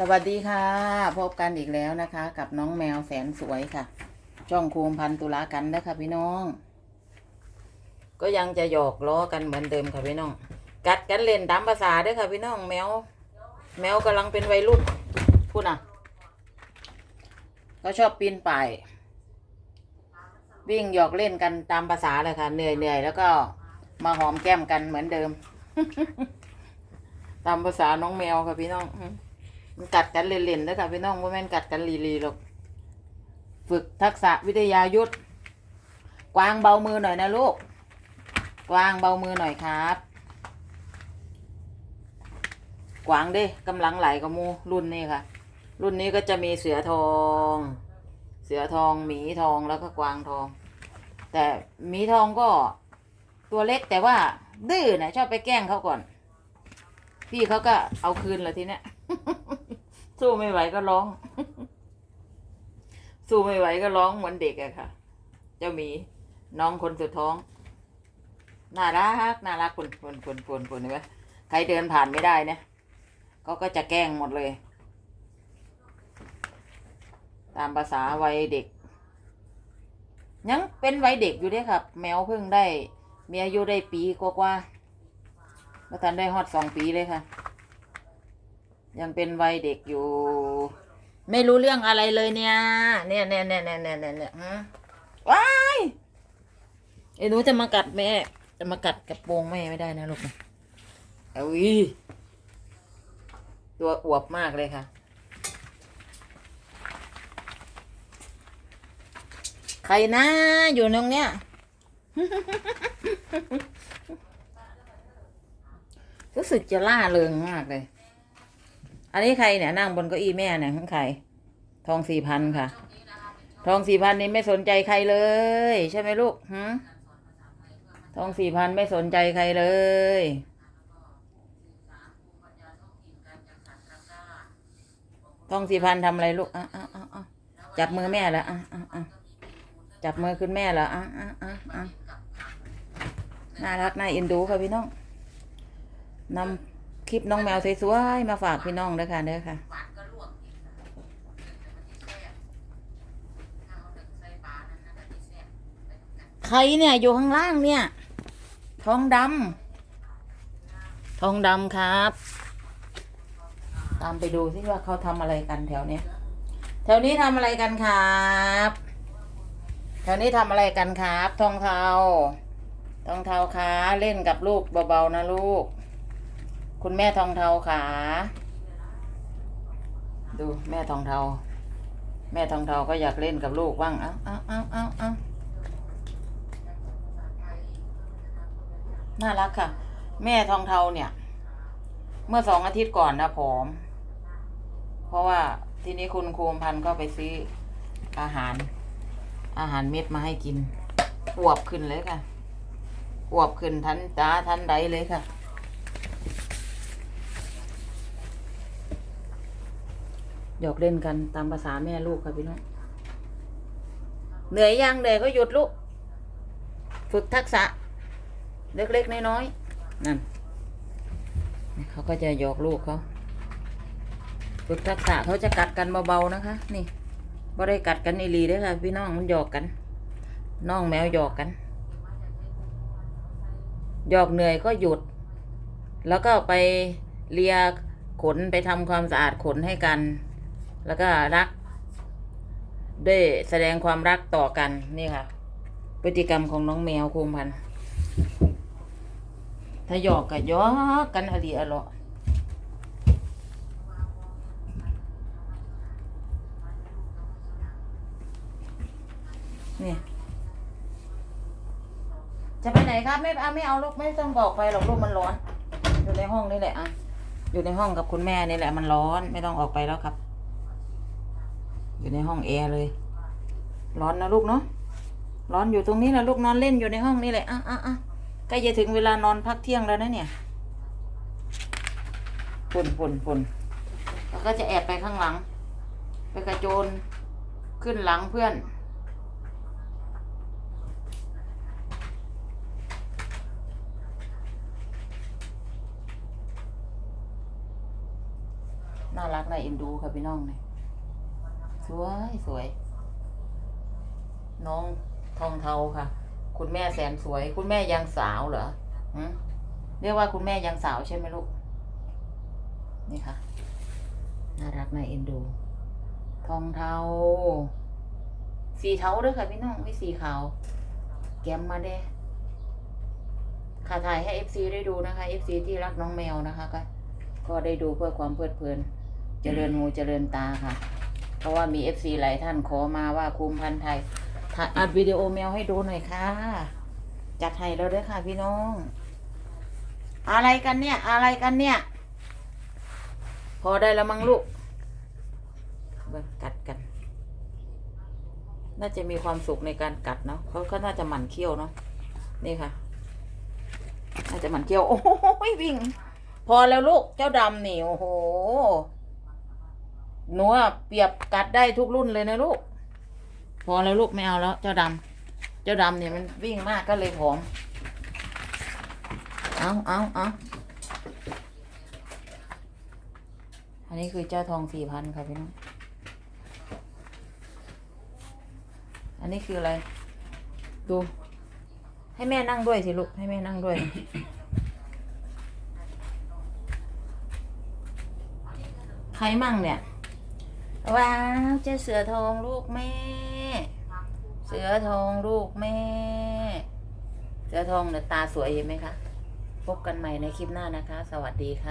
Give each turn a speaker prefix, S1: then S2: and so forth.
S1: สวัสดีค่ะ พบกันอีกแล้วนะคะ กับน้องแมวแสนสวยค่ะ ช่องโคมพันตุลากันนะคะพี่น้อง ก็ยังจะหยอกล้อกันเหมือนเดิมค่ะพี่น้อง กัดกันเล่นตามภาษาด้วยค่ะพี่น้องแมว แมวกำลังเป็นวัยรุ่นพูดนะเขาชอบปีนป่ายวิ่งหยอกเล่นกันตามภาษาเลยค่ะเหนื่อยเหนื่อยแล้วก็มาหอมแก้มกันเหมือนเดิม ตามภาษาน้องแมวค่ะพี่น้อง มันกัดกันเล่นๆนะค่ะพี่น้องว่าแม่นกัดกันลีๆหรอกฝึกทักษะวิทยายุทธกวางเบามือหน่อยนะลูก กวางเบามือหน่อยครับ กวางเด้กำลังไหลกับมูรุ่นนี้ค่ะ รุ่นนี้ก็จะมีเสือทอง เสือทองหมีทองแล้วก็กวางทอง แต่หมีทองก็ตัวเล็กแต่ว่าดื้อนะชอบไปแกล้งเขาก่อน พี่เขาก็เอาคืนเลยทีเนี้ย สู้ไม่ไหวก็ร้อง สู้ไม่ไหวก็ร้องเหมือนเด็กอะค่ะ เจ้าหมีน้องคนสุดท้อง น่ารักน่ารักคนคนคนคนคนเห็นไหมใครเดินผ่านไม่ได้เนี่ยเขาก็จะแกล้งหมดเลย ตามภาษาวัยเด็ก ยังเป็นวัยเด็กอยู่ด้วยครับ แมวเพิ่งได้ มีอายุได้ปีกว่าๆเมื่อทันได้ฮอดสองปีเลยค่ะ ยังเป็นวัยเด็กอยู่ ไม่รู้เรื่องอะไรเลยเนี่ย เนี่ยเนี่ยเนี่ยเนี่ยเนี่ยเนี่ยฮะว้ายไอ้หนูจะมากัดแม่ จะมากัดกระโปรงแม่ไม่ได้นะลูกนะเอาอีตัวอวบมากเลยค่ะ ใครนะอยู่ตรงเนี้ยรู้สึกจะล่าเริงมากเลย อันนี้ใครเนี่ยนั่งบนเก้าอี้แม่เนี่ยของใคร ทองสี่พันค่ะ ทองสี่พันนี่ไม่สนใจใครเลย ใช่ไหมลูกฮะทองสี่พันไม่สนใจใครเลยทองสี่พันทำอะไรลูกอะอะอะอะจับมือแม่แล้วอะอะอะจับมือขึ้นแม่แล้วอะอะอะอะน่ารักน่าเอ็นดูค่ะพี่น้องนำ คลิปน้องแมวสวยๆมาฝากพี่น้องเด้อค่ะเด้อค่ะใครเนี่ยอยู่ข้างล่างเนี่ย ทองดำทองดำครับ ตามไปดูสิว่าเขาทำอะไรกันแถวเนี้ยแถวนี้ทำอะไรกันครับแถวนี้ทำอะไรกันครับ ทองเทาทองเทาขาเล่นกับลูกเบาๆนะลูก คุณแม่ทองเทาขาดูแม่ทองเทา แม่ทองเทาก็อยากเล่นกับลูกบ้าง เอ้าเอ้าเอ้าเอ้าเอ้าน่ารักค่ะ แม่ทองเทาเนี่ย เมื่อสองอาทิตย์ก่อนนะผอม เพราะว่าทีนี้คุณโคมพันก็ไปซื้ออาหาร อาหารเม็ดมาให้กินอวบขึ้นเลยค่ะอวบขึ้นทันตาทันใดเลยค่ะ หยอกเล่นกันตามภาษาแม่ลูกค่ะพี่น้องเหนื่อยยังเหนื่อยก็หยุดลูก ฝึกทักษะ เล็กๆน้อยๆนั่นเขาก็จะหยอกลูกเขาฝึกทักษะเขาจะกัดกันเบาๆนะคะ นี่บ่ได้กัดกันอีหลีเด้ค่ะ พี่น้องมันหยอกกัน น้องแมวหยอกกันหยอกเหนื่อยก็หยุด แล้วก็ไปเลียขนไปทำความสะอาดขนให้กัน แล้วก็รัก ด้วยแสดงความรักต่อกันนี่ค่ะ พฤติกรรมของน้องแมวโคมพันถ้าหยอกกับยอกกันอดีอร่อนี่จะไปไหนครับไม่เอาไม่เอาลูกไม่ต้องบอกไปหรอกลูกมันร้อน อยู่ในห้องนี่แหละอะอยู่ในห้องกับคุณแม่นี่แหละมันร้อนไม่ต้องออกไปแล้วครับ อยู่ในห้องแอร์เลย ร้อนนะลูกเนาะ ร้อนอยู่ตรงนี้นะลูกนอนเล่นอยู่ในห้องนี่แหละอะอะอะใกล้จะถึงเวลานอนพักเที่ยงแล้วนะเนี่ยฝุ่นฝุ่นฝุ่นแล้วก็จะแอบไปข้างหลัง ไปกระโจนขึ้นหลังเพื่อน น่ารักน่าเอ็นดูค่ะพี่น้องเนี่ย สวยสวย น้องทองเทาค่ะ คุณแม่แสนสวย คุณแม่ยังสาวเหรอหึเรียกว่าคุณแม่ยังสาวใช่ไหมลูก นี่ค่ะ น่ารักน่าเอ็นดู ทองเทา สีเทาด้วยค่ะพี่น้องไม่สีขาว แก้มมาเด้ค่ะถ่ายให้ FC ได้ดูนะคะ FC ที่รักน้องแมวนะคะ ก็ ก็ได้ดูเพื่อความเพลิดเพลิน เจริญหูเจริญตาค่ะ ราะว่ามี FC หลายท่านขอมาว่าคุมพันธ์ไทยถ่ายอัดวิดีโอแมวให้ดูหน่อยค่ะ จัดให้แล้วด้วยค่ะพี่น้อง อะไรกันเนี่ย อะไรกันเนี่ย พอได้แล้วมั้งลูกเบิกัดกัน น่าจะมีความสุขในการกัดเนาะเขาเขาน่าจะหมั่นเคี้ยวเนาะนี่ค่ะ น่าจะหมั่นเคี้ยว โอ้ยวิ่ง พอแล้วลูกเจ้าดำนี่โอ้โห หนูอะเปียบกัดได้ทุกรุ่นเลยนะลูก พอแล้วลูกไม่เอาแล้ว เจ้าดำเจ้าดำเนี่ยมันวิ่งมากก็เลยผอม เอาเอาเอาอันนี้คือเจ้าทองสี่พันค่ะพี่น้อง อันนี้คืออะไร ดู ให้แม่นั่งด้วยสิลูก ให้แม่นั่งด้วย ใครมั่งเนี่ย ว้าวเจ้าเสือทองลูกแม่ เสือทองลูกแม่ เสือทองเนี่ยตาสวยเห็นไหมคะ พบกันใหม่ในคลิปหน้านะคะ สวัสดีค่ะ